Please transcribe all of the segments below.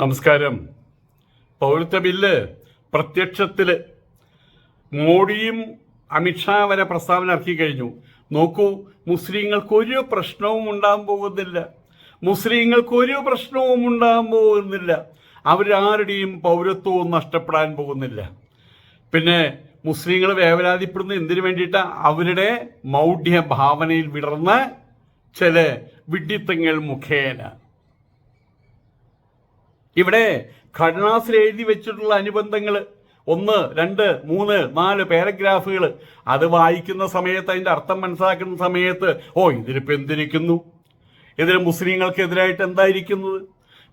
നമസ്കാരം. പൗരത്വ ബില്ല് പ്രത്യക്ഷത്തിൽ മോഡിയും അമിത്ഷാ വരെ പ്രസ്താവന ഇറക്കി കഴിഞ്ഞു. നോക്കൂ മുസ്ലിങ്ങൾക്ക് ഒരു പ്രശ്നവും ഉണ്ടാകാൻ പോകുന്നില്ല. മുസ്ലിങ്ങൾക്ക് ഒരു പ്രശ്നവും ഉണ്ടാകാൻ പോകുന്നില്ല. അവരാരുടെയും പൗരത്വവും നഷ്ടപ്പെടാൻ പോകുന്നില്ല. പിന്നെ മുസ്ലിങ്ങൾ വേവലാതിപ്പെടുന്ന എന്തിനു വേണ്ടിയിട്ട്? അവരുടെ മൗഢ്യ ഭാവനയിൽ വിടർന്ന ചില വിഡ്ഢിത്തങ്ങൾ മുഖേന. ഇവിടെ ഘടനാസിൽ എഴുതി വെച്ചിട്ടുള്ള അനുബന്ധങ്ങൾ ഒന്ന് രണ്ട് മൂന്ന് നാല് പാരഗ്രാഫുകൾ അത് വായിക്കുന്ന സമയത്ത് അതിന്റെ അർത്ഥം മനസ്സിലാക്കുന്ന സമയത്ത് ഓ ഇതിലിപ്പോൾ എന്തിരിക്കുന്നു? ഇതിൽ മുസ്ലിങ്ങൾക്കെതിരായിട്ട് എന്തായിരിക്കുന്നത്?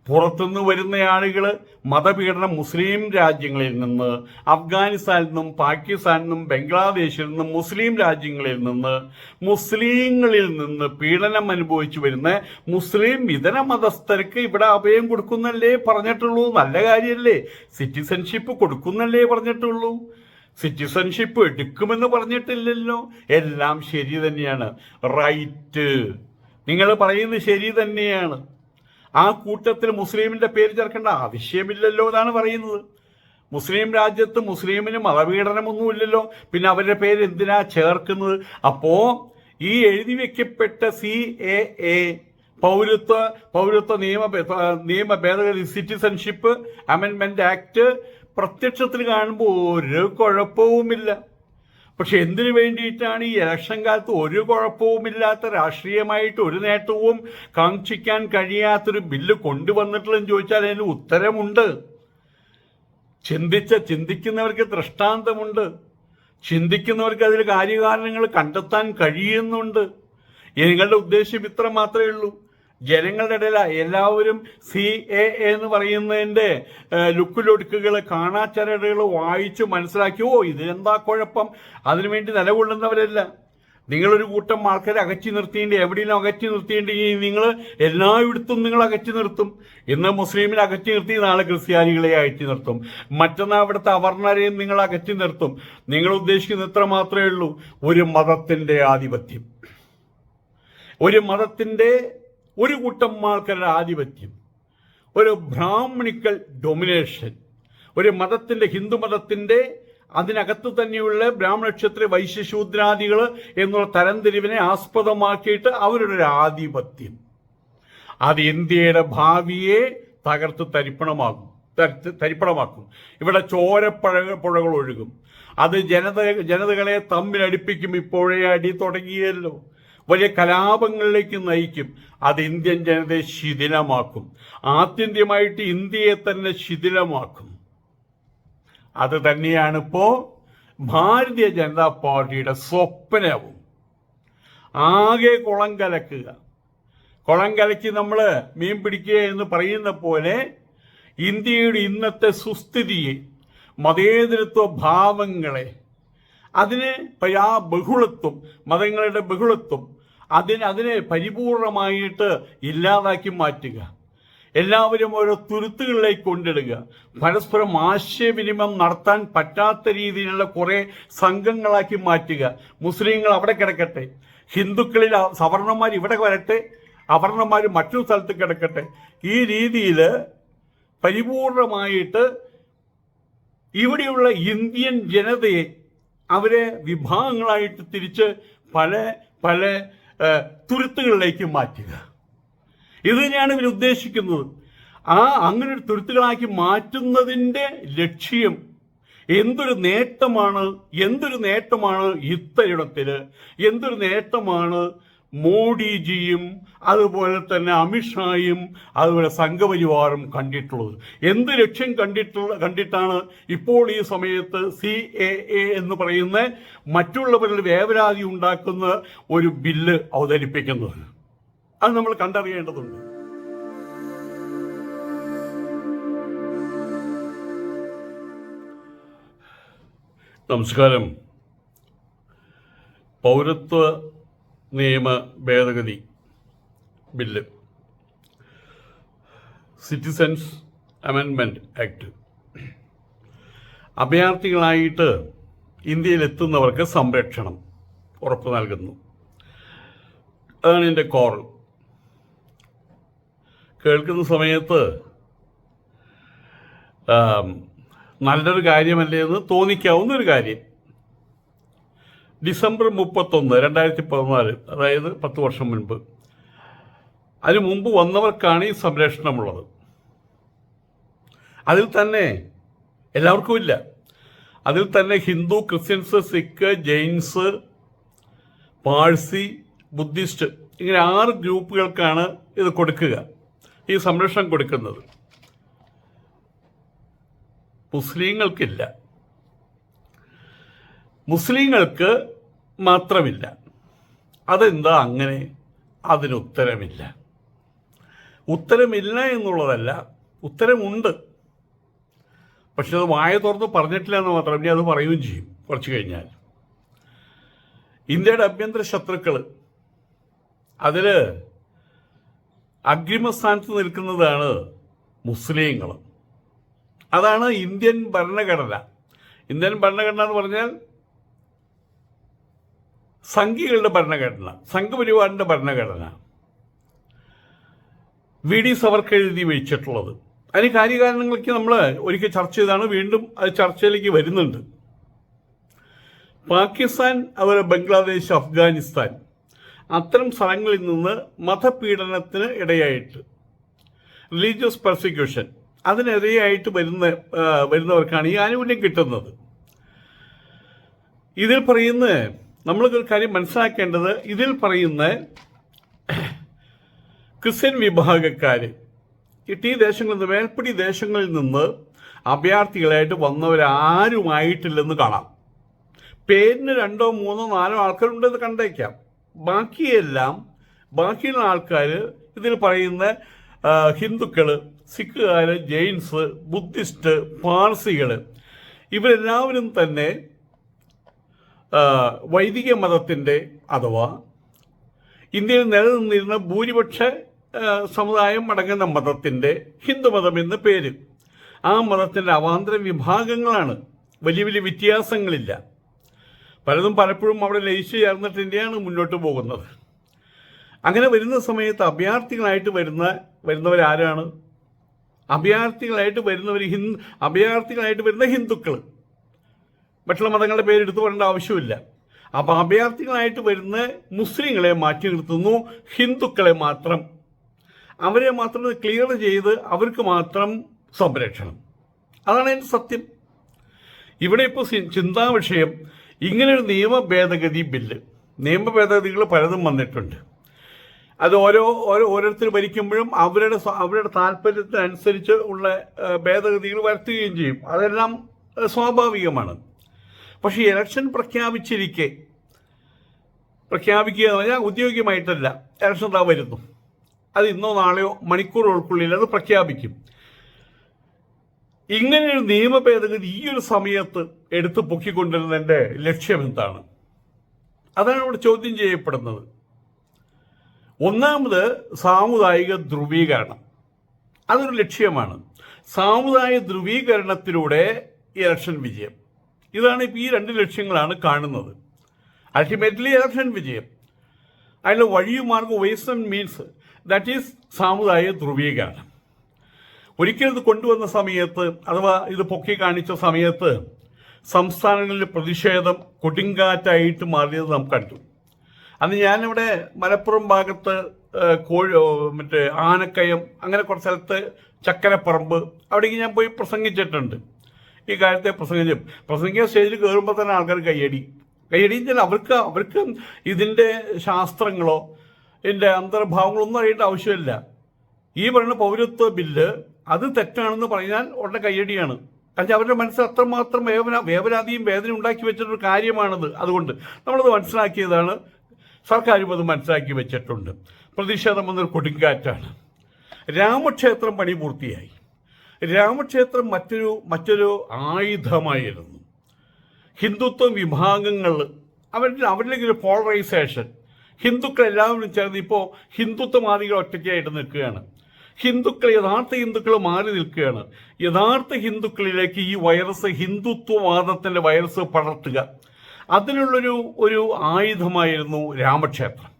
പുറത്തുനിന്ന് വരുന്ന ആളുകൾ മതപീഡനം മുസ്ലിം രാജ്യങ്ങളിൽ നിന്ന് അഫ്ഗാനിസ്ഥാനിൽ നിന്നും പാകിസ്ഥാനിൽ നിന്നും ബംഗ്ലാദേശിൽ നിന്നും മുസ്ലിം രാജ്യങ്ങളിൽ നിന്ന് മുസ്ലിങ്ങളിൽ നിന്ന് പീഡനം അനുഭവിച്ചു വരുന്ന മുസ്ലിം ഇതര മതസ്ഥർക്ക് ഇവിടെ അഭയം കൊടുക്കുന്നല്ലേ പറഞ്ഞിട്ടുള്ളൂ. നല്ല കാര്യമല്ലേ സിറ്റിസൺഷിപ്പ് കൊടുക്കുന്നല്ലേ പറഞ്ഞിട്ടുള്ളൂ. സിറ്റിസൺഷിപ്പ് എടുക്കുമെന്ന് പറഞ്ഞിട്ടില്ലല്ലോ. എല്ലാം ശരി തന്നെയാണ്. റൈറ്റ്. നിങ്ങൾ പറയുന്നത് ശരി തന്നെയാണ്. ആ കൂട്ടത്തിൽ മുസ്ലിമിന്റെ പേര് ചേർക്കേണ്ട ആവശ്യമില്ലല്ലോ എന്നാണ് പറയുന്നത്. മുസ്ലിം രാജ്യത്ത് മുസ്ലിമിന് മതപീഡനമൊന്നുമില്ലല്ലോ. പിന്നെ അവരുടെ പേര് എന്തിനാ ചേർക്കുന്നത്? അപ്പോ ഈ എഴുതി വെക്കപ്പെട്ട സി എ എ പൗരത്വ പൗരത്വ നിയമ നിയമ ഭേദഗതി സിറ്റിസൺഷിപ്പ് അമെൻമെന്റ് ആക്ട് പ്രത്യക്ഷത്തിൽ കാണുമ്പോൾ ഒരു കുഴപ്പവുമില്ല. പക്ഷെ എന്തിനു വേണ്ടിയിട്ടാണ് ഈ ഇലക്ഷൻ കാലത്ത് ഒരു കുഴപ്പവുമില്ലാത്ത രാഷ്ട്രീയമായിട്ട് ഒരു നേട്ടവും കാക്ഷിക്കാൻ കഴിയാത്തൊരു ബില്ല് കൊണ്ടുവന്നിട്ടുള്ളതെന്ന് ചോദിച്ചാൽ അതിന് ഉത്തരമുണ്ട്. ചിന്തിച്ച ചിന്തിക്കുന്നവർക്ക് ദൃഷ്ടാന്തമുണ്ട്. ചിന്തിക്കുന്നവർക്ക് അതിൽ കാര്യകാരണങ്ങൾ കണ്ടെത്താൻ കഴിയുന്നുണ്ട്. നിങ്ങളുടെ ഉദ്ദേശം ഇത്ര മാത്രമേ ഉള്ളൂ. ജനങ്ങളുടെ ഇടയിൽ എല്ലാവരും സി എ എന്ന് പറയുന്നതിന്റെ ലുക്കിലൊടുക്കുകൾ കാണാച്ചരടുകൾ വായിച്ച് മനസ്സിലാക്കി ഓ ഇതിനെന്താ കുഴപ്പം? അതിനുവേണ്ടി നിലകൊള്ളുന്നവരല്ല. നിങ്ങളൊരു കൂട്ടം ആൾക്കാരെ അകറ്റി നിർത്തിയിട്ട് എവിടെയും അകറ്റി നിർത്തിയിട്ടുണ്ടെങ്കിൽ നിങ്ങൾ എല്ലായിടത്തും നിങ്ങൾ അകറ്റി നിർത്തും. ഇന്ന് മുസ്ലിമിനെ അകറ്റി നിർത്തി നാളെ ക്രിസ്ത്യാനികളെ അകറ്റി നിർത്തും. മറ്റന്നാൾ അവിടുത്തെ അവർണരെയും നിങ്ങൾ അകറ്റി നിർത്തും. നിങ്ങൾ ഉദ്ദേശിക്കുന്ന ഇത്ര മാത്രമേ ഉള്ളൂ. ഒരു മതത്തിന്റെ ആധിപത്യം. ഒരു മതത്തിന്റെ ഒരു കൂട്ടം ആൾക്കാരുടെ ആധിപത്യം ഒരു ബ്രാഹ്മണിക്കൽ ഡൊമിനേഷൻ ഒരു മതത്തിന്റെ ഹിന്ദു മതത്തിന്റെ അതിനകത്ത് തന്നെയുള്ള ബ്രാഹ്മണക്ഷത്ര വൈശ്യശൂദ്രാദികൾ എന്നുള്ള തരംതിരിവിനെ ആസ്പദമാക്കിയിട്ട് അവരുടെ ഒരു ആധിപത്യം. അത് ഇന്ത്യയുടെ ഭാവിയെ തകർത്ത് തരിപ്പണമാകും തരിപ്പണമാക്കും. ഇവിടെ ചോരപ്പഴ പുഴകൾ ഒഴുകും. അത് ജനത ജനതകളെ തമ്മിലടിപ്പിക്കും. ഇപ്പോഴേ അടി തുടങ്ങിയല്ലോ. വലിയ കലാപങ്ങളിലേക്ക് നയിക്കും. അത് ഇന്ത്യൻ ജനതയെ ശിഥിലമാക്കും. ആത്യന്തികമായിട്ട് ഇന്ത്യയെ തന്നെ ശിഥിലമാക്കും. അത് തന്നെയാണ് ഇപ്പോ ഭാരതീയ ജനതാ പാർട്ടിയുടെ സ്വപ്നവും. ആകെ കുളം കലക്കുക. കുളം കലക്കി നമ്മൾ മീൻ പിടിക്കുക എന്ന് പറയുന്ന പോലെ ഇന്ത്യയുടെ ഇന്നത്തെ സുസ്ഥിതിയെ മതേതരത്വ ഭാവങ്ങളെ അതിന് ആ ബഹുളത്വം മതങ്ങളുടെ ബഹുളത്വം അതിന് അതിനെ പരിപൂർണമായിട്ട് ഇല്ലാതാക്കി മാറ്റുക. എല്ലാവരും ഓരോ തുരുത്തുകളിലേക്ക് കൊണ്ടിടുക. പരസ്പരം ആശയവിനിമയം നടത്താൻ പറ്റാത്ത രീതിയിലുള്ള കുറെ സംഘങ്ങളാക്കി മാറ്റുക. മുസ്ലിങ്ങൾ അവിടെ കിടക്കട്ടെ. ഹിന്ദുക്കളിൽ സവർണന്മാർ ഇവിടെ വരട്ടെ. അവർണന്മാർ മറ്റൊരു സ്ഥലത്ത് കിടക്കട്ടെ. ഈ രീതിയിൽ പരിപൂർണമായിട്ട് ഇവിടെയുള്ള ഇന്ത്യൻ ജനതയെ അവരെ വിഭാഗങ്ങളായിട്ട് തിരിച്ച് പല പല തുരുത്തുകളിലേക്ക് മാറ്റുക. ഇത് തന്നെയാണ് ഇവർ ഉദ്ദേശിക്കുന്നത്. ആ അങ്ങനെ ഒരു തുരുത്തുകളാക്കി മാറ്റുന്നതിന്റെ ലക്ഷ്യം എന്തൊരു നേട്ടമാണ് എന്തൊരു നേട്ടമാണ് ഇത്തരിടത്തിൽ എന്തൊരു നേട്ടമാണ് മോഡിജിയും അതുപോലെ തന്നെ അമിത്ഷായും അതുപോലെ സംഘപരിവാറും കണ്ടിട്ടുള്ളത്. എന്ത് ലക്ഷ്യം കണ്ടിട്ടുള്ള കണ്ടിട്ടാണ് ഇപ്പോൾ ഈ സമയത്ത് സി എ എ എന്ന് പറയുന്ന മറ്റുള്ളവരിൽ വേവരാതി ഉണ്ടാക്കുന്ന ഒരു ബില്ല് അവതരിപ്പിക്കുന്നത്. അത് നമ്മൾ കണ്ടറിയേണ്ടതുണ്ട്. നമസ്കാരം. പൗരത്വ നിയമ ഭേദഗതി ബില്ല്. സിറ്റിസൻസ് അമെൻമെന്റ് ആക്ട്. അഭയാർത്ഥികളായിട്ട് ഇന്ത്യയിലെത്തുന്നവർക്ക് സംരക്ഷണം ഉറപ്പ് നൽകുന്നു. അതാണ് എന്റെ കോർ കേൾക്കുന്ന സമയത്ത് നല്ലൊരു കാര്യമല്ലേ എന്ന് തോന്നിക്കാവുന്ന ഒരു കാര്യം. ഡിസംബർ മുപ്പത്തൊന്ന് രണ്ടായിരത്തി പതിനാല് അതായത് പത്ത് വർഷം മുൻപ്. അതിനു മുമ്പ് വന്നവർക്കാണ് ഈ സംരക്ഷണമുള്ളത്. അതിൽ തന്നെ എല്ലാവർക്കും ഇല്ല. അതിൽ തന്നെ Hindu Christians Sikh Jains Parsi Buddhist ഇങ്ങനെ ആറ് ഗ്രൂപ്പുകൾക്കാണ് ഇത് കൊടുക്കുക. ഈ സംരക്ഷണം കൊടുക്കുന്നത്. മുസ്ലിങ്ങൾക്കില്ല. മുസ്ലിങ്ങൾക്ക് മാത്രമില്ല. അതെന്താ അങ്ങനെ? അതിനുത്തരമില്ല. ഉത്തരമില്ല എന്നുള്ളതല്ല ഉത്തരമുണ്ട്. പക്ഷെ അത് വായ തുറന്ന് പറഞ്ഞിട്ടില്ല എന്ന് മാത്രം. ഇനി അത് പറയുകയും ചെയ്യും കുറച്ച് കഴിഞ്ഞാൽ. ഇന്ത്യയുടെ ആഭ്യന്തര ശത്രുക്കൾ അതിൽ അഗ്രിമസ്ഥാനത്ത് നിൽക്കുന്നതാണ് മുസ്ലിങ്ങൾ. അതാണ് ഇന്ത്യൻ ഭരണഘടന. ഇന്ത്യൻ ഭരണഘടന എന്ന് പറഞ്ഞാൽ സംഘികളുടെ ഭരണഘടന സംഘപരിവാറിന്റെ ഭരണഘടന. വി ഡി സവർക്ക് എഴുതി വെച്ചിട്ടുള്ളത്. അതിന് കാര്യകാരണങ്ങളൊക്കെ നമ്മൾ ഒരിക്കൽ ചർച്ച ചെയ്താണ് വീണ്ടും അത് ചർച്ചയിലേക്ക് വരുന്നുണ്ട്. പാകിസ്ഥാൻ അതുപോലെ ബംഗ്ലാദേശ് അഫ്ഗാനിസ്ഥാൻ അത്തരം സ്ഥലങ്ങളിൽ നിന്ന് മതപീഡനത്തിന് ഇടയായിട്ട് റിലീജിയസ് പെർസിക്യൂഷൻ അതിനിരയായിട്ട് വരുന്ന വരുന്നവർക്കാണ് ഈ ആനുകൂല്യം കിട്ടുന്നത്. ഇതിൽ പറയുന്ന നമ്മൾ ഒരു കാര്യം മനസ്സിലാക്കേണ്ടത് ഇതിൽ പറയുന്ന ക്രിസ്ത്യൻ വിഭാഗക്കാർ ഈ ദേശങ്ങളിൽ നിന്ന് മേൽപ്പടി ദേശങ്ങളിൽ നിന്ന് അഭയാർത്ഥികളായിട്ട് വന്നവരാരുമായിട്ടില്ലെന്ന് കാണാം. പേരിന് രണ്ടോ മൂന്നോ നാലോ ആൾക്കാരുണ്ടെന്ന് കണ്ടേക്കാം. ബാക്കിയെല്ലാം ബാക്കിയുള്ള ആൾക്കാർ ഇതിൽ പറയുന്ന ഹിന്ദുക്കൾ സിഖുകാർ ജെയിൻസ് ബുദ്ധിസ്റ്റ് പാർസികൾ ഇവരെല്ലാവരും തന്നെ വൈദിക മതത്തിന്റെ അഥവാ ഇന്ത്യയിൽ നിലനിന്നിരുന്ന ഭൂരിപക്ഷ സമുദായം അടങ്ങുന്ന മതത്തിന്റെ ഹിന്ദുമതം എന്ന പേര് ആ മതത്തിന്റെ അവാന്തര വിഭാഗങ്ങളാണ് വലിയ വലിയ വ്യത്യാസങ്ങളില്ല. പലതും പലപ്പോഴും അവിടെ ലയിച്ചു ചേർന്നിട്ട് തന്നെയാണ് മുന്നോട്ട് പോകുന്നത്. അങ്ങനെ വരുന്ന സമയത്ത് അഭയാർത്ഥികളായിട്ട് വരുന്ന വരുന്നവരാരാണ്? അഭയാർത്ഥികളായിട്ട് വരുന്നവർ ഹിന്ദു അഭയാർത്ഥികളായിട്ട് വരുന്ന ഹിന്ദുക്കൾ മറ്റുള്ള മതങ്ങളുടെ പേര് എടുത്തു പറയേണ്ട ആവശ്യമില്ല. അപ്പോൾ അഭയാർത്ഥികളായിട്ട് വരുന്ന മുസ്ലിങ്ങളെ മാറ്റി നിർത്തുന്നു ഹിന്ദുക്കളെ മാത്രം. അവരെ മാത്രം ക്ലിയർ ചെയ്ത് അവർക്ക് മാത്രം സംരക്ഷണം. അതാണ് എന്റെ സത്യം. ഇവിടെ ഇപ്പോൾ ചിന്താ വിഷയം ഇങ്ങനൊരു നിയമ ഭേദഗതി ബില്ല്. നിയമ ഭേദഗതികൾ പലതും വന്നിട്ടുണ്ട്. അത് ഓരോ ഓരോ ഓരോരുത്തർ ഭരിക്കുമ്പോഴും അവരുടെ അവരുടെ താല്പര്യത്തിനനുസരിച്ച് ഉള്ള ഭേദഗതികൾ വരുത്തുകയും ചെയ്യും. അതെല്ലാം സ്വാഭാവികമാണ്. പക്ഷേ ഇലക്ഷൻ പ്രഖ്യാപിച്ചിരിക്കെ. പ്രഖ്യാപിക്കുക എന്ന് പറഞ്ഞാൽ ഔദ്യോഗികമായിട്ടല്ല. ഇലക്ഷൻ താ വരുന്നു. അത് ഇന്നോ നാളെയോ മണിക്കൂറുകൾക്കുള്ളിൽ അത് പ്രഖ്യാപിക്കും. ഇങ്ങനെയൊരു നിയമ ഭേദഗതി ഈ ഒരു സമയത്ത് എടുത്തു പൊക്കിക്കൊണ്ടിരുന്നതിന്റെ ലക്ഷ്യം എന്താണ്? അതാണ് ഇവിടെ ചോദ്യം ചെയ്യപ്പെടുന്നത്. ഒന്നാമത് സാമുദായിക ധ്രുവീകരണം. അതൊരു ലക്ഷ്യമാണ്. സാമുദായിക ധ്രുവീകരണത്തിലൂടെ ഇലക്ഷൻ വിജയം. ഇതാണ് ഇപ്പോൾ ഈ രണ്ട് ലക്ഷ്യങ്ങളാണ് കാണുന്നത്. അൾട്ടിമേറ്റ്ലി ഇലക്ഷൻ വിജയം. അതിന്റെ വഴിയും ways and means that is സാമുദായിക ധ്രുവീകരണം. ഒരിക്കൽ ഇത് കൊണ്ടുവന്ന സമയത്ത് അഥവാ ഇത് പൊക്കി കാണിച്ച സമയത്ത് സംസ്ഥാനങ്ങളിലെ പ്രതിഷേധം കൊടുങ്കാറ്റായിട്ട് മാറിയത് നാം കണ്ടു. അന്ന് ഞാനിവിടെ മലപ്പുറം ഭാഗത്ത് കോഴി മറ്റേ ആനക്കയം അങ്ങനെ കുറച്ച് സ്ഥലത്ത് ചക്കരപ്പറമ്പ് അവിടേക്ക് ഞാൻ പോയി പ്രസംഗിച്ചിട്ടുണ്ട്. ഈ കാര്യത്തെ പ്രസംഗിച്ചും പ്രസംഗിക്കാൻ സ്റ്റേജിൽ കയറുമ്പോൾ തന്നെ ആൾക്കാർ കയ്യടി. കയ്യടി അവർക്ക് അവർക്ക് ഇതിന്റെ ശാസ്ത്രങ്ങളോ ഇതിന്റെ അന്തർഭാവങ്ങളൊന്നും അറിയേണ്ട ആവശ്യമില്ല. ഈ പറയുന്ന പൗരത്വ ബില്ല് അത് തെറ്റാണെന്ന് പറഞ്ഞാൽ ഉടനെ കയ്യടിയാണ്. കാരണം അവരുടെ മനസ്സിൽ അത്രമാത്രം വേവന വേവനാതിയും വേദന ഉണ്ടാക്കി വെച്ചിട്ടൊരു കാര്യമാണത്. അതുകൊണ്ട് നമ്മളത് മനസ്സിലാക്കിയതാണ്. സർക്കാരും അത് മനസ്സിലാക്കി വെച്ചിട്ടുണ്ട്. പ്രതിഷേധം എന്നൊരു കൊടുങ്കാറ്റാണ്. രാമക്ഷേത്രം പണി പൂർത്തിയായി രാമക്ഷേത്രം മറ്റൊരു മറ്റൊരു ആയുധമായിരുന്നു. ഹിന്ദുത്വ വിഭാഗങ്ങൾ അവരുടെ ഒരു പോളറൈസേഷൻ ഹിന്ദുക്കൾ എല്ലാവരും ചേർന്ന് ഇപ്പോൾ ഹിന്ദുത്വവാദികൾ ഒറ്റയ്ക്കായിട്ട് നിൽക്കുകയാണ്. ഹിന്ദുക്കൾ യഥാർത്ഥ ഹിന്ദുക്കൾ മാറി നിൽക്കുകയാണ്. യഥാർത്ഥ ഹിന്ദുക്കളിലേക്ക് ഈ വൈറസ് ഹിന്ദുത്വവാദത്തിന്റെ വൈറസ് പടർത്തുക. അതിനുള്ളൊരു ഒരു ആയുധമായിരുന്നു രാമക്ഷേത്രം.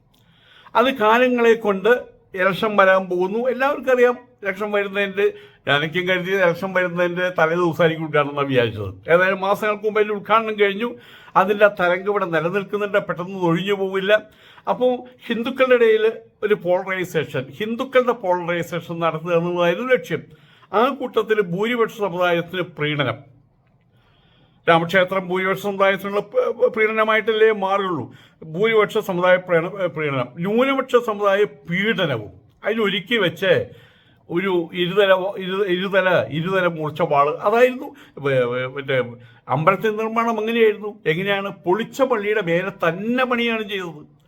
അത് കാലങ്ങളെ കൊണ്ട് ഇലക്ഷൻ വരാൻ പോകുന്നു. എല്ലാവർക്കും അറിയാം ഇലക്ഷൻ വരുന്നതിന്റെ ഞാനൊക്കെയും കരുതി ഇലക്ഷൻ വരുന്നതിന്റെ തലേ ദിവസമായിരിക്കും ഉദ്ഘാടനം വിചാരിച്ചത്. ഏതായാലും മാസങ്ങൾക്ക് മുമ്പ് അതിൽ ഉദ്ഘാടനം കഴിഞ്ഞു. അതിന്റെ ആ തരംഗം ഇവിടെ നിലനിൽക്കുന്നുണ്ട്. പെട്ടെന്ന് ഒഴിഞ്ഞു പോവില്ല. അപ്പോൾ ഹിന്ദുക്കളുടെ ഇടയിൽ ഒരു പോളറൈസേഷൻ ഹിന്ദുക്കളുടെ പോളറൈസേഷൻ നടത്തുക എന്നുള്ളതായിരുന്നു ലക്ഷ്യം. ആ കൂട്ടത്തിൽ ഭൂരിപക്ഷ സമുദായത്തിന് പ്രീണനം. രാമക്ഷേത്രം ഭൂരിപക്ഷ സമുദായത്തിനുള്ള പ്രീണനമായിട്ടല്ലേ മാറുള്ളൂ. ഭൂരിപക്ഷ സമുദായ പ്രീണ- പ്രീണനം. ന്യൂനപക്ഷ സമുദായ പീഡനവും. അതിനൊരുക്കി വെച്ച് ഒരു ഇരുതല ഇരു- ഇരുതല ഇരുതല മൂർച്ച വാൾ. അതായിരുന്നു മറ്റേ അമ്പലത്തിന്റെ നിർമ്മാണം അങ്ങനെയായിരുന്നു എങ്ങനെയാണ് പൊളിച്ച പള്ളിയുടെ മേലെ തന്നെ പണിയാണ് ചെയ്തത്.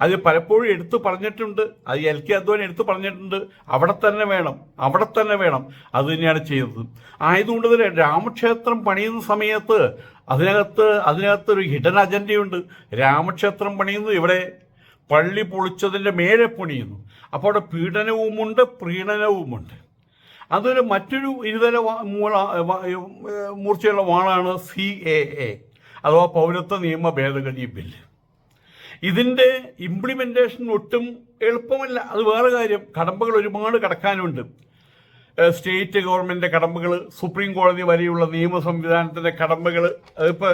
അത് പലപ്പോഴും എടുത്തു പറഞ്ഞിട്ടുണ്ട്. അത് എൽ കെ അദ്വാൻ എടുത്തു പറഞ്ഞിട്ടുണ്ട്. അവിടെ തന്നെ വേണം അവിടെ തന്നെ വേണം. അത് തന്നെയാണ് ചെയ്തത്. ആയതുകൊണ്ട് തന്നെ രാമക്ഷേത്രം പണിയുന്ന സമയത്ത് അതിനകത്ത് അതിനകത്തൊരു ഹിഡൻ അജണ്ടയുണ്ട്. രാമക്ഷേത്രം പണിയുന്നു ഇവിടെ പള്ളി പൊളിച്ചതിന്റെ മേലെ പണിയുന്നു. അപ്പോൾ പീഡനവുമുണ്ട് പ്രീണനവുമുണ്ട്. അതൊരു മറ്റൊരു ഇരുതല മൂള മൂർച്ചയുള്ള വാളാണ് സി എ എ അഥവാ പൗരത്വ നിയമ ഭേദഗതി ബില്ല് ഇതിന്റെ ഇംപ്ലിമെന്റേഷൻ ഒട്ടും എളുപ്പമല്ല. അത് വേറെ കാര്യം. കടമ്പകൾ ഒരുപാട് കടക്കാനുണ്ട്. സ്റ്റേറ്റ് ഗവൺമെന്റിന്റെ കടമ്പകൾ സുപ്രീം കോടതി വരെയുള്ള നിയമ സംവിധാനത്തിന്റെ കടമ്പകൾ അതിപ്പോ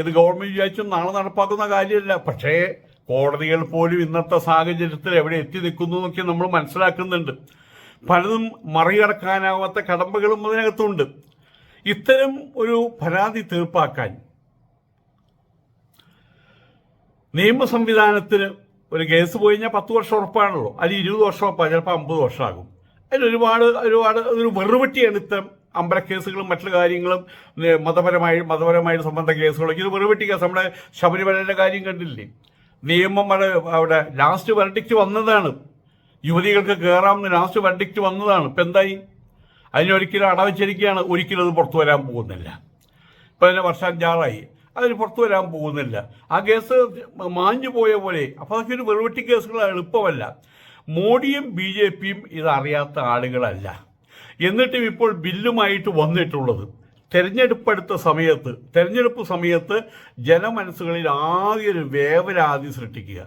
ഏത് ഗവൺമെന്റ് വിചാരിച്ചും നാളെ നടപ്പാക്കുന്ന കാര്യമല്ല. പക്ഷേ കോടതികൾ പോലും ഇന്നത്തെ സാഹചര്യത്തിൽ എവിടെ എത്തി നിൽക്കുന്നു എന്നൊക്കെ നമ്മൾ മനസ്സിലാക്കുന്നുണ്ട്. പലതും മറികടക്കാനാവാത്ത കടമ്പകളും അതിനകത്തുണ്ട്. ഇത്തരം ഒരു പരാതി തീർപ്പാക്കാൻ നിയമ സംവിധാനത്തിന് ഒരു കേസ് പോയി കഴിഞ്ഞാൽ പത്ത് വർഷം ഉറപ്പാണല്ലോ. അതിൽ ഇരുപത് വർഷം ഉറപ്പാണ് ചിലപ്പോൾ അമ്പത് വർഷമാകും. അതിലൊരുപാട് ഒരുപാട് ഒരു വെറുപെട്ടിയാണ് ഇത്തരം അമ്പല കേസുകളും മറ്റുള്ള കാര്യങ്ങളും മതപരമായി മതപരമായ സംബന്ധ കേസുകളൊക്കെ. ഇത് വെറുപെട്ടി കേസ് നമ്മുടെ ശബരിമലയുടെ കാര്യം കണ്ടില്ലേ? നിയമം അവിടെ ലാസ്റ്റ് വെർഡിക്റ്റ് വന്നതാണ്. യുവതികൾക്ക് കയറാമെന്ന് ലാസ്റ്റ് വെർഡിക്റ്റ് വന്നതാണ്. ഇപ്പം എന്തായി? അതിനൊരിക്കലും അടവച്ചിരിക്കുകയാണ്. ഒരിക്കലും അത് പുറത്തു വരാൻ പോകുന്നില്ല. ഇപ്പം അതിന് വർഷാഞ്ചാറായി അതിന് പുറത്തു വരാൻ പോകുന്നില്ല. ആ കേസ് മാഞ്ഞു പോയ പോലെ അപ്പോൾ അതൊക്കെ ഒരു വെറുവെട്ടി കേസുകൾ എളുപ്പമല്ല. മോഡിയും ബി ജെ പിയും ഇതറിയാത്ത ആളുകളല്ല. എന്നിട്ടും ഇപ്പോൾ ബില്ലുമായിട്ട് വന്നിട്ടുള്ളത് തെരഞ്ഞെടുപ്പ് അടുത്ത സമയത്ത് തെരഞ്ഞെടുപ്പ് സമയത്ത് ജനമനസ്സുകളിൽ ആകെ ഒരു വേവരാതി സൃഷ്ടിക്കുക.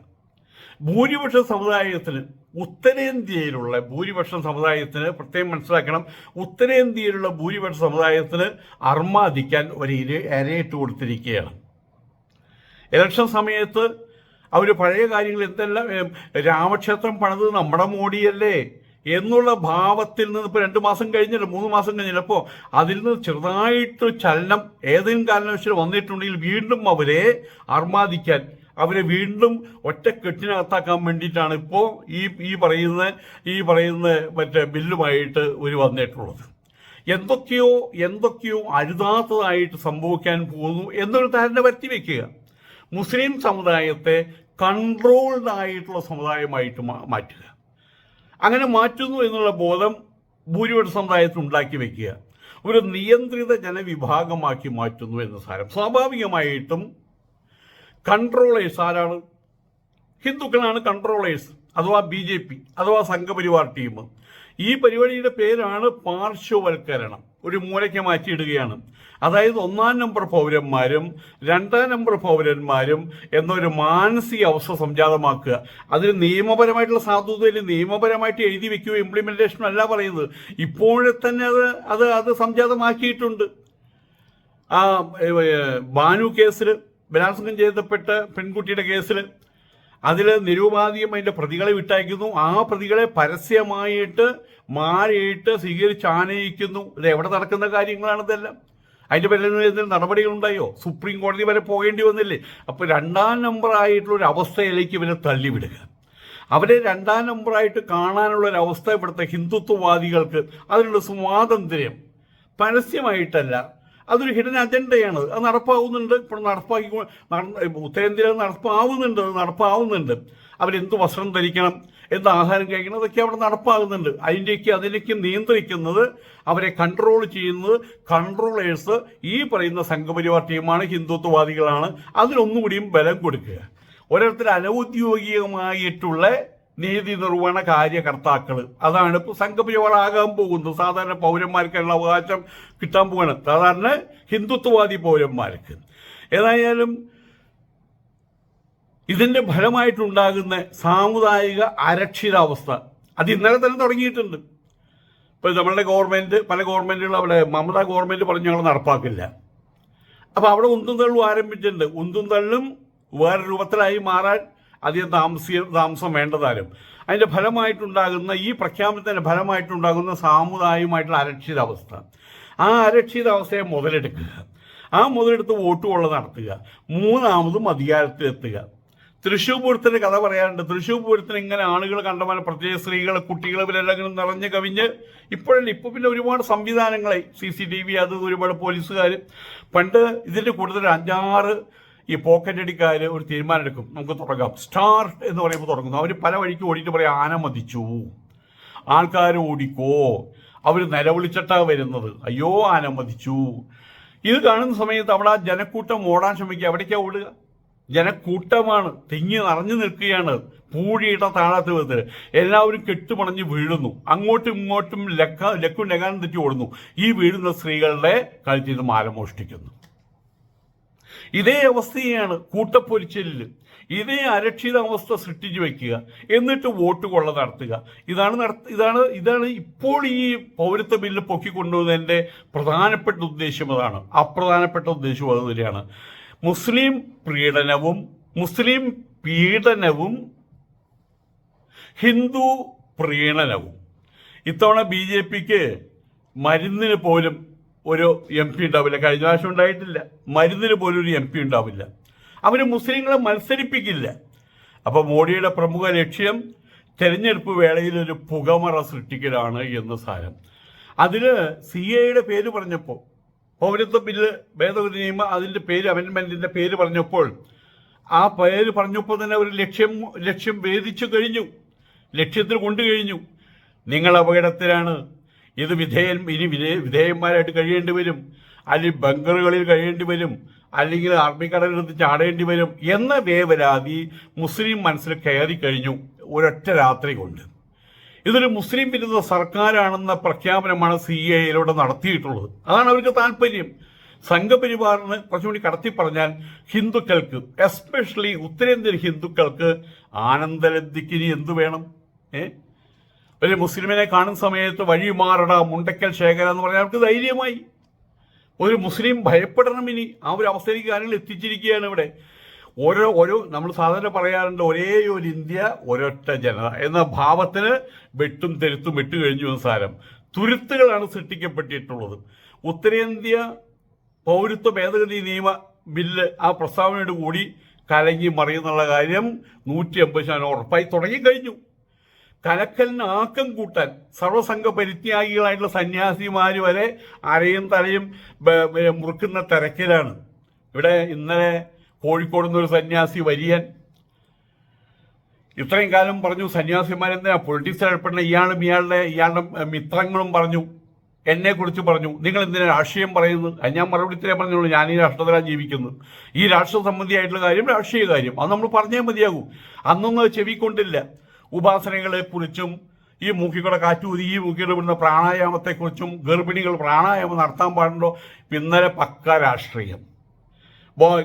ഭൂരിപക്ഷ സമുദായത്തിന് ഉത്തരേന്ത്യയിലുള്ള ഭൂരിപക്ഷ സമുദായത്തിന് പ്രത്യേകം മനസ്സിലാക്കണം ഉത്തരേന്ത്യയിലുള്ള ഭൂരിപക്ഷ സമുദായത്തിന് അർമാദിക്കാൻ ഒരു ഇര ഇരയിട്ട് കൊടുത്തിരിക്കുകയാണ്. ഇലക്ഷൻ സമയത്ത് അവർ പഴയ കാര്യങ്ങൾ എന്തെല്ലാം രാമക്ഷേത്രം പണിത് നമ്മുടെ മോഡിയല്ലേ എന്നുള്ള ഭാവത്തിൽ നിന്ന് ഇപ്പോൾ രണ്ട് മാസം കഴിഞ്ഞിട്ട് മൂന്ന് മാസം കഴിഞ്ഞപ്പോൾ അതിൽ നിന്ന് ചെറുതായിട്ട് ചലനം ഏതെങ്കിലും കാരണവശാലും വന്നിട്ടുണ്ടെങ്കിൽ വീണ്ടും അവരെ അർമാദിക്കാൻ അവരെ വീണ്ടും ഒറ്റക്കെട്ടിനകത്താക്കാൻ വേണ്ടിയിട്ടാണ് ഇപ്പോൾ ഈ ഈ പറയുന്ന ഈ പറയുന്ന മറ്റേ ബില്ലുമായിട്ട് ഒരു വന്നിട്ടുള്ളത്. എന്തൊക്കെയോ എന്തൊക്കെയോ അരുതാത്തതായിട്ട് സംഭവിക്കാൻ പോകുന്നു എന്നൊരു ധാരണ വരുത്തി വെക്കുക. മുസ്ലിം സമുദായത്തെ കൺട്രോൾഡ് ആയിട്ടുള്ള സമുദായമായിട്ട് മാറ്റുക. അങ്ങനെ മാറ്റുന്നു എന്നുള്ള ബോധം ഭൂരിപക്ഷ സമുദായത്തിൽ ഉണ്ടാക്കി വെക്കുക. ഒരു നിയന്ത്രിത ജനവിഭാഗമാക്കി മാറ്റുന്നു എന്ന സാരം. സ്വാഭാവികമായിട്ടും കൺട്രോളേഴ്സ് ആരാണ്? ഹിന്ദുക്കളാണ് കൺട്രോളേഴ്സ് അഥവാ ബി ജെ പി അഥവാ സംഘപരിവാർ ടീം. ഈ പരിപാടിയുടെ പേരാണ് പാർശ്വവൽക്കരണം. ഒരു മൂലയ്ക്ക് മാറ്റിയിടുകയാണ്. അതായത് ഒന്നാം നമ്പർ പൗരന്മാരും രണ്ടാം നമ്പർ പൗരന്മാരും എന്നൊരു മാനസിക അവസ്ഥ സംജാതമാക്കുക. അതിന് നിയമപരമായിട്ടുള്ള സാധുതയിൽ നിയമപരമായിട്ട് എഴുതി വെക്കുകയോ ഇംപ്ലിമെന്റേഷനും അല്ല പറയുന്നത്. ഇപ്പോഴെ തന്നെ അത് അത് അത് സംജാതമാക്കിയിട്ടുണ്ട്. ആ ബാനു കേസിൽ ബലാത്സംഗം ചെയ്തപ്പെട്ട പെൺകുട്ടിയുടെ കേസിൽ അതിൽ നിരുപാധികം അതിന്റെ പ്രതികളെ വിട്ടയക്കുന്നു. ആ പ്രതികളെ പരസ്യമായിട്ട് മാറിയിട്ട് സ്വീകരിച്ച് ആനയിക്കുന്നു. ഇത് എവിടെ നടക്കുന്ന കാര്യങ്ങളാണ് ഇതെല്ലാം? അതിന്റെ പേരിൽ എന്തെങ്കിലും നടപടികളുണ്ടായോ? സുപ്രീം കോടതി വരെ പോകേണ്ടി വന്നില്ലേ? അപ്പോൾ രണ്ടാം നമ്പർ ആയിട്ടുള്ള ഒരു അവസ്ഥയിലേക്ക് ഇവരെ തള്ളിവിടുക. അവരെ രണ്ടാം നമ്പറായിട്ട് കാണാനുള്ള ഒരു അവസ്ഥ ഇവിടുത്തെ ഹിന്ദുത്വവാദികൾക്ക് അതിനുള്ള സ്വാതന്ത്ര്യം പരസ്യമായിട്ടല്ല. അതൊരു ഹിഡൻ അജണ്ടയാണ് അത് നടപ്പാവുന്നുണ്ട്. ഇപ്പോൾ നടപ്പാക്കി ഉത്തരേന്ത്യയിൽ നടപ്പാവുന്നുണ്ട്. അത് നടപ്പാവുന്നുണ്ട്. അവരെന്ത് വസ്ത്രം ധരിക്കണം? എന്ത് ആഹാരം കഴിക്കണം? അതൊക്കെ അവിടെ നടപ്പാകുന്നുണ്ട്. അതിന്റെയൊക്കെ അതിലേക്ക് നിയന്ത്രിക്കുന്നത് അവരെ കൺട്രോൾ ചെയ്യുന്നത് കൺട്രോളേഴ്സ് ഈ പറയുന്ന സംഘപരിവാർ ടീമാണ് ഹിന്ദുത്വവാദികളാണ്. അതിനൊന്നുകൂടിയും ബലം കൊടുക്കുക. ഓരോരുത്തർ അനൗദ്യോഗികമായിട്ടുള്ള നീതി നിർവഹണ കാര്യകർത്താക്കൾ അതാണ് ഇപ്പോൾ സംഘപരിവാറാകാൻ പോകുന്നത്. സാധാരണ പൗരന്മാർക്കുള്ള അവകാശം കിട്ടാൻ പോകണം സാധാരണ ഹിന്ദുത്വവാദി പൗരന്മാർക്ക്. ഏതായാലും ഇതിന്റെ ഫലമായിട്ടുണ്ടാകുന്ന സാമുദായിക അരക്ഷിതാവസ്ഥ അത് ഇന്നലെ തന്നെ തുടങ്ങിയിട്ടുണ്ട്. ഇപ്പോൾ നമ്മളുടെ ഗവൺമെന്റ് പല ഗവൺമെന്റുകളും അവിടെ മമത ഗവൺമെന്റ് പറഞ്ഞു ഞങ്ങൾ നടപ്പാക്കില്ല. അപ്പോൾ അവിടെ ഉന്തും തള്ളും ആരംഭിച്ചിട്ടുണ്ട്. ഉന്തും തള്ളും വേറെ രൂപത്തിലായി മാറാൻ അധികം താമസി താമസം വേണ്ടതാലും. അതിന്റെ ഫലമായിട്ടുണ്ടാകുന്ന ഈ പ്രഖ്യാപനത്തിന്റെ ഫലമായിട്ടുണ്ടാകുന്ന സാമുദായികമായിട്ടുള്ള അരക്ഷിതാവസ്ഥ. ആ അരക്ഷിതാവസ്ഥയെ മുതലെടുക്കുക. ആ മുതലെടുത്ത് വോട്ട് കൊള്ള നടത്തുക. മൂന്നാമതും അധികാരത്തിലെത്തുക തൃശ്ശൂർ പൂരത്തിന്റെ കഥ പറയാറുണ്ട്. തൃശ്ശൂർ പൂരത്തിന് ഇങ്ങനെ ആളുകൾ കണ്ടമാനം പ്രത്യേക സ്ത്രീകൾ കുട്ടികൾ ഇവരെല്ലാം നിറഞ്ഞു കവിഞ്ഞ് ഇപ്പോഴല്ല ഇപ്പോൾ പിന്നെ ഒരുപാട് സംവിധാനങ്ങളെ സി സി ടി വി അത് ഒരുപാട് പോലീസുകാർ പണ്ട് ഇതിന്റെ കൂടുതൽ അഞ്ചാറ് ഈ പോക്കറ്റ് അടിക്കാർ ഒരു തീരുമാനം എടുക്കും. നമുക്ക് തുടങ്ങാം. സ്റ്റാർട്ട് എന്ന് പറയുമ്പോൾ തുടങ്ങുന്നു. അവർ പല വഴിക്ക് ഓടിയിട്ട് പറയും ആന മതിച്ചു. ആൾക്കാർ ഓടിക്കോ. അവർ നിലവിളിച്ചിട്ടാ വരുന്നത്. അയ്യോ ആന മതിച്ചു. ഇത് കാണുന്ന സമയത്ത് അവിടെ ആ ജനക്കൂട്ടം ഓടാൻ ശ്രമിക്കുക. എവിടേക്കാ ഓടുക? ജനക്കൂട്ടമാണ്. തിങ്ങി നിറഞ്ഞു നിൽക്കുകയാണ്. പൂഴിയിട്ട താഴത്ത് വിധത്തിൽ എല്ലാവരും കെട്ടുപണഞ്ഞ് വീഴുന്നു. അങ്ങോട്ടും ഇങ്ങോട്ടും ലക്ക ലക്കും ലകാനും തെറ്റി ഓടുന്നു. ഈ വീഴുന്ന സ്ത്രീകളുടെ കഴുത്തിൽ നിന്ന് മാല മോഷ്ടിക്കുന്നു ഇതേ അവസ്ഥയാണ് കൂട്ടപ്പൊലിച്ചലിൽ ഇതേ അരക്ഷിതാവസ്ഥ സൃഷ്ടിച്ചു വെക്കുക എന്നിട്ട് വോട്ട് കൊള്ള നടത്തുക. ഇതാണ് നടത്ത ഇതാണ് ഇതാണ് ഇപ്പോൾ ഈ പൗരത്വ ബില്ല് പൊക്കിക്കൊണ്ടുവന്നതിന്റെ പ്രധാനപ്പെട്ട ഉദ്ദേശം അതാണ്. അപ്രധാനപ്പെട്ട ഉദ്ദേശം അത് തന്നെയാണ്. മുസ്ലിം പ്രീഡനവും മുസ്ലിം പീഡനവും ഹിന്ദു പ്രീണനവും. ഇത്തവണ ബി ജെ പിക്ക് മരുന്നിന് പോലും ഒരു എം പി ഉണ്ടാവില്ല. കഴിഞ്ഞ പ്രാവശ്യം ഉണ്ടായിട്ടില്ല. മരുന്നിന് പോലും ഒരു എം പി ഉണ്ടാവില്ല. അവർ മുസ്ലിങ്ങളെ മത്സരിപ്പിക്കില്ല. അപ്പോൾ മോഡിയുടെ പ്രമുഖ ലക്ഷ്യം തെരഞ്ഞെടുപ്പ് വേളയിൽ ഒരു പുകമറ സൃഷ്ടിക്കലാണ് എന്ന് സാരം. അതിൽ സി എയുടെ പേര് പറഞ്ഞപ്പോൾ പൗരത്വ ബില്ല് ഭേദഗതി നിയമം അതിന്റെ പേര് അമെൻമെന്റിന്റെ പേര് പറഞ്ഞപ്പോൾ ആ പേര് പറഞ്ഞപ്പോൾ തന്നെ ഒരു ലക്ഷ്യം ലക്ഷ്യം ഭേദിച്ചു കഴിഞ്ഞു. ലക്ഷ്യത്തിൽ കൊണ്ടു കഴിഞ്ഞു നിങ്ങൾ അപകടത്തിലാണ് ഇത് വിധേയൻ ഇനി വിധേയ വിധേയന്മാരായിട്ട് കഴിയേണ്ടി വരും. അല്ലെങ്കിൽ ബങ്കറുകളിൽ കഴിയേണ്ടി വരും. അല്ലെങ്കിൽ അറബിക്കടലെടുത്ത് ചാടേണ്ടി വരും. എന്ന വേവരാതി മുസ്ലിം മനസ്സിൽ കയറി കഴിഞ്ഞു ഒരൊറ്റ രാത്രി കൊണ്ട്. ഇതൊരു മുസ്ലിം വിരുദ്ധ സർക്കാരാണെന്ന പ്രഖ്യാപനമാണ് സി എയിലൂടെ നടത്തിയിട്ടുള്ളത്. അതാണ് അവർക്ക് താല്പര്യം. സംഘപരിവാറിന് കുറച്ചുകൂടി കടത്തി പറഞ്ഞാൽ ഹിന്ദുക്കൾക്ക് എസ്പെഷ്യലി ഉത്തരേന്ത്യൻ ഹിന്ദുക്കൾക്ക് ആനന്ദലബ്ധിക്ക് ഇനി എന്തു വേണം? ഏ? ഒരു മുസ്ലിമിനെ കാണുന്ന സമയത്ത് വഴി മാറണ മുണ്ടക്കൽ ശേഖര എന്ന് പറഞ്ഞാൽ അവർക്ക് ധൈര്യമായി. ഒരു മുസ്ലിം ഭയപ്പെടണം ഇനി. ആ ഒരു അവസ്ഥയിലേക്ക് കാര്യങ്ങൾ എത്തിച്ചിരിക്കുകയാണ് ഇവിടെ. ഓരോ ഓരോ നമ്മൾ സാധാരണ പറയാറുണ്ട് ഒരേ ഒരു ഇന്ത്യ ഒരൊറ്റ ജനത എന്ന ഭാവത്തിന് വെട്ടും തെരുത്തും വിട്ടു കഴിഞ്ഞു എന്ന് സാരം. തുരുത്തുകളാണ് സൃഷ്ടിക്കപ്പെട്ടിട്ടുള്ളത്. ഉത്തരേന്ത്യ പൗരത്വ ഭേദഗതി നിയമ ബില്ല് ആ പ്രസ്താവനയോട് കൂടി കലങ്ങി മറിയുന്നുള്ള കാര്യം നൂറ്റി അമ്പത് ശതമാനം ഉറപ്പായി തുടങ്ങിക്കഴിഞ്ഞു. കലക്കലിന് ആക്കം കൂട്ടാൻ സർവസംഘ പരിത്യാഗികളായിട്ടുള്ള സന്യാസിമാർ വരെ അരയും തലയും മുറുക്കുന്ന തിരക്കിലാണ്. ഇവിടെ ഇന്നലെ കോഴിക്കോട് നിന്നൊരു സന്യാസി വരിയൻ. ഇത്രയും കാലം പറഞ്ഞു സന്യാസിമാരെന്തിനാ പൊളിറ്റിക്സ് ഏർപ്പെടുന്ന ഇയാളും ഇയാളുടെ ഇയാളുടെ മിത്രങ്ങളും പറഞ്ഞു എന്നെ കുറിച്ച് പറഞ്ഞു. നിങ്ങൾ എന്തിനാ രാഷ്ട്രീയം പറയുന്നത്? ഞാൻ മറുപടി ഇത്രേ പറഞ്ഞുള്ളൂ. ഞാൻ ഈ രാഷ്ട്രത്തിലാണ് ജീവിക്കുന്നത്. ഈ രാഷ്ട്ര സംബന്ധിയായിട്ടുള്ള കാര്യം രാഷ്ട്രീയ കാര്യം. അത് നമ്മൾ പറഞ്ഞേ മതിയാകൂ. അന്നൊന്നും ചെവിക്കൊണ്ടില്ല. ഉപാസനകളെ കുറിച്ചും ഈ മൂക്കിക്കൂടെ കാറ്റൂതി ഈ മൂക്കിയുടെ വിടുന്ന പ്രാണായാമത്തെക്കുറിച്ചും ഗർഭിണികൾ പ്രാണായാമം നടത്താൻ പാടുണ്ടോ? ഇന്നലെ പക്ക രാഷ്ട്രീയം.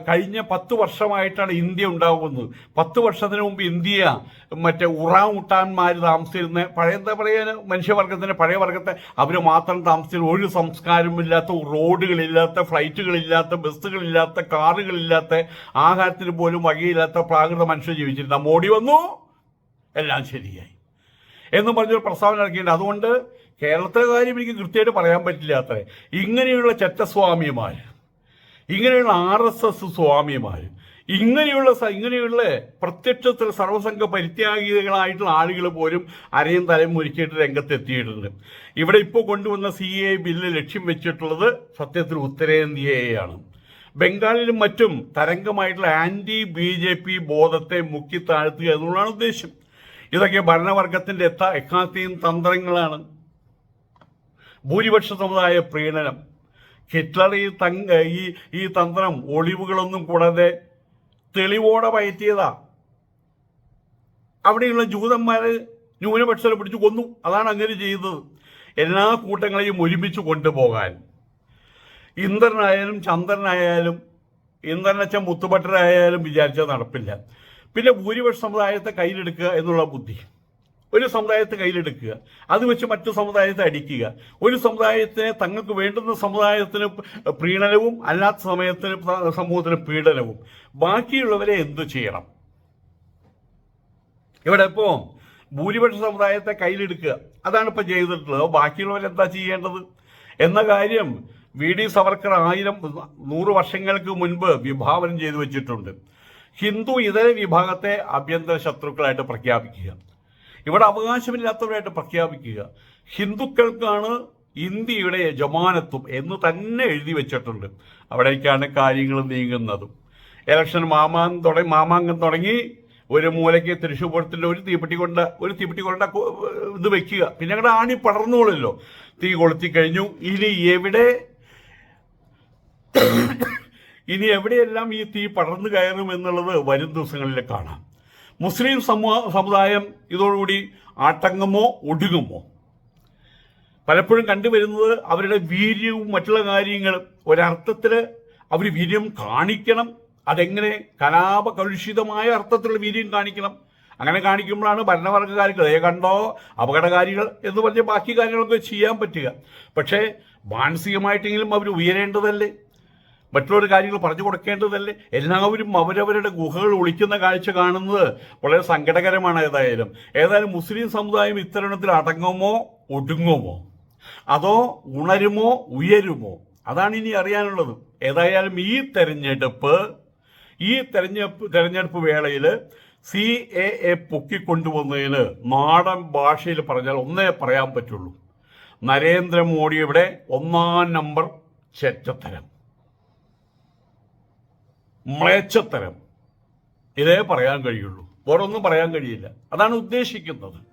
കഴിഞ്ഞ പത്ത് വർഷമായിട്ടാണ് ഇന്ത്യ ഉണ്ടാകുന്നത് പത്ത് വർഷത്തിന് മുമ്പ് ഇന്ത്യ മറ്റേ ഉറാമുട്ടാന്മാർ താമസിച്ചിരുന്ന പഴയ എന്താ പറയുക മനുഷ്യവർഗത്തിന്റെ പഴയ വർഗത്തെ അവർ മാത്രം താമസിച്ചിരുന്ന ഒരു സംസ്കാരമില്ലാത്ത റോഡുകളില്ലാത്ത ഫ്ലൈറ്റുകളില്ലാത്ത ബസ്സുകളില്ലാത്ത കാറുകളില്ലാത്ത ആഹാരത്തിന് പോലും വകയില്ലാത്ത പ്രാകൃത മനുഷ്യർ ജീവിച്ചിരുന്ന. മോഡി വന്നു. എല്ലാം ശരിയായി. എന്ന് പറഞ്ഞൊരു പ്രസ്താവന ഇറക്കിയിട്ടുണ്ട് അതുകൊണ്ട് കേരളത്തിലെ കാര്യം എനിക്ക് കൃത്യമായിട്ട് പറയാൻ പറ്റില്ല അത്ര. ഇങ്ങനെയുള്ള ചെറ്റസ്വാമിമാർ ഇങ്ങനെയുള്ള ആർ എസ് എസ് സ്വാമിമാർ ഇങ്ങനെയുള്ള ഇങ്ങനെയുള്ള പ്രത്യക്ഷത്തിൽ സർവസംഘ പരിത്യാഗികളായിട്ടുള്ള ആളുകൾ പോലും അരയും തലയും ഒരുക്കിയിട്ട് രംഗത്തെത്തിയിട്ടുണ്ട്. ഇവിടെ ഇപ്പോൾ കൊണ്ടുവന്ന സി എ ബില്ല് ലക്ഷ്യം വെച്ചിട്ടുള്ളത് സത്യത്തിൽ ഉത്തരേന്ത്യയെയാണ്. ബംഗാളിലും മറ്റും തരംഗമായിട്ടുള്ള ആന്റി ബി ജെ പി ബോധത്തെ മുക്കി താഴ്ത്തുക എന്നുള്ളതാണ് ഉദ്ദേശം. ഇതൊക്കെ ഭരണവർഗത്തിന്റെ എത്ത എക്കാത്തെയും തന്ത്രങ്ങളാണ്. ഭൂരിപക്ഷ സമുദായ പ്രീണനം. ഹിറ്റ്ലർ ഈ തങ് ഈ ഈ തന്ത്രം ഒളിവുകളൊന്നും കൂടാതെ തെളിവോടെ പയറ്റിയതാ. അവിടെയുള്ള ജൂതന്മാരെ ന്യൂനപക്ഷരെ പിടിച്ചു കൊന്നു. അതാണ് അങ്ങനെ ചെയ്തത്. എല്ലാ കൂട്ടങ്ങളെയും ഒരുമിച്ച് കൊണ്ടുപോകാൻ. ഇന്ദ്രനായാലും ചന്ദ്രനായാലും ഇന്ദ്രനച്ച മുത്തുഭട്ടരായാലും വിചാരിച്ചാൽ നടപ്പില്ല. പിന്നെ ഭൂരിപക്ഷ സമുദായത്തെ കയ്യിലെടുക്കുക എന്നുള്ള ബുദ്ധി. ഒരു സമുദായത്തെ കയ്യിലെടുക്കുക അത് വെച്ച് മറ്റു സമുദായത്തെ അടിക്കുക. ഒരു സമുദായത്തിന് തങ്ങൾക്ക് വേണ്ടുന്ന സമുദായത്തിന് പ്രീണനവും അല്ലാത്ത സമയത്തിന് സമൂഹത്തിന് പീഡനവും. ബാക്കിയുള്ളവരെ എന്തു ചെയ്യണം? ഇവിടെ ഇപ്പോ ഭൂരിപക്ഷ സമുദായത്തെ കയ്യിലെടുക്കുക. അതാണ് ഇപ്പൊ ചെയ്തിട്ടുള്ളത്. ബാക്കിയുള്ളവരെന്താ ചെയ്യേണ്ടത്? എന്ന കാര്യം വി ഡി സവർക്കർ ആയിരം നൂറ് വർഷങ്ങൾക്ക് മുൻപ് വിഭാവനം ചെയ്തു വെച്ചിട്ടുണ്ട്. ഹിന്ദു ഇതര വിഭാഗത്തെ ആഭ്യന്തര ശത്രുക്കളായിട്ട് പ്രഖ്യാപിക്കുക. ഇവിടെ അവകാശമില്ലാത്തവരായിട്ട് പ്രഖ്യാപിക്കുക. ഹിന്ദുക്കൾക്കാണ് ഇന്ത്യയുടെ യജമാനത്വം എന്ന് തന്നെ എഴുതി വെച്ചിട്ടുണ്ട്. അവിടേക്കാണ് കാര്യങ്ങൾ നീങ്ങുന്നതും. ഇലക്ഷൻ തുടങ്ങി മാമാങ്കം തുടങ്ങി ഒരു മൂലയ്ക്ക് തൃശ്ശൂർ പൂരത്തിന്റെ ഒരു തീപ്പെട്ടി കൊണ്ട് ഒരു തീപ്പെട്ടി കൊണ്ട ഇത് വെക്കുക. പിന്നെ അങ്ങോട്ട് ആണി പടർന്നോളല്ലോ തീ കൊളുത്തി കഴിഞ്ഞു. ഇനി എവിടെ ഇനി എവിടെയെല്ലാം ഈ തീ പടർന്നു കയറും എന്നുള്ളത് വരും ദിവസങ്ങളിൽ കാണാം. മുസ്ലിം സമൂഹ സമുദായം ഇതോടുകൂടി ആട്ടങ്ങമോ ഒടുങ്ങുമോ? പലപ്പോഴും കണ്ടുവരുന്നത് അവരുടെ വീര്യവും മറ്റുള്ള കാര്യങ്ങളും ഒരർത്ഥത്തിൽ അവർ വീര്യം കാണിക്കണം അതെങ്ങനെ കലാപ കലുഷിതമായ അർത്ഥത്തിലുള്ള വീര്യം കാണിക്കണം. അങ്ങനെ കാണിക്കുമ്പോഴാണ് ഭരണവർഗക്കാർക്ക് ദയ കണ്ടോ അപകടകാരികൾ എന്ന് പറഞ്ഞ് ബാക്കി കാര്യങ്ങളൊക്കെ ചെയ്യാൻ പറ്റുക. പക്ഷേ മാനസികമായിട്ടെങ്കിലും അവർ ഉയരേണ്ടതല്ലേ? മറ്റുള്ളവർ കാര്യങ്ങൾ പറഞ്ഞു കൊടുക്കേണ്ടതല്ലേ? എല്ലാവരും അവരവരുടെ ഗുഹകൾ ഒളിക്കുന്ന കാഴ്ച കാണുന്നത് വളരെ സങ്കടകരമാണ് ഏതായാലും. ഏതായാലും മുസ്ലിം സമുദായം ഇത്തരണത്തിൽ അടങ്ങുമോ? ഒടുങ്ങുമോ അതോ ഉണരുമോ? ഉയരുമോ? അതാണ് ഇനി അറിയാനുള്ളത്. ഏതായാലും ഈ തെരഞ്ഞെടുപ്പ് ഈ തെരഞ്ഞെടുപ്പ് തെരഞ്ഞെടുപ്പ് വേളയിൽ സി എ എ പൊക്കിക്കൊണ്ടുവന്നതിന് നാടൻ ഭാഷയിൽ പറഞ്ഞാൽ ഒന്നേ പറയാൻ പറ്റുള്ളൂ. നരേന്ദ്രമോദിയുടെ ഒന്നാം നമ്പർ ചെറ്റത്തരം. മ്ലേച്ഛത്തരം. ഇതേ പറയാൻ കഴിയുള്ളൂ. വേറൊന്നും പറയാൻ കഴിയില്ല. അതാണ് ഉദ്ദേശിക്കുന്നത്.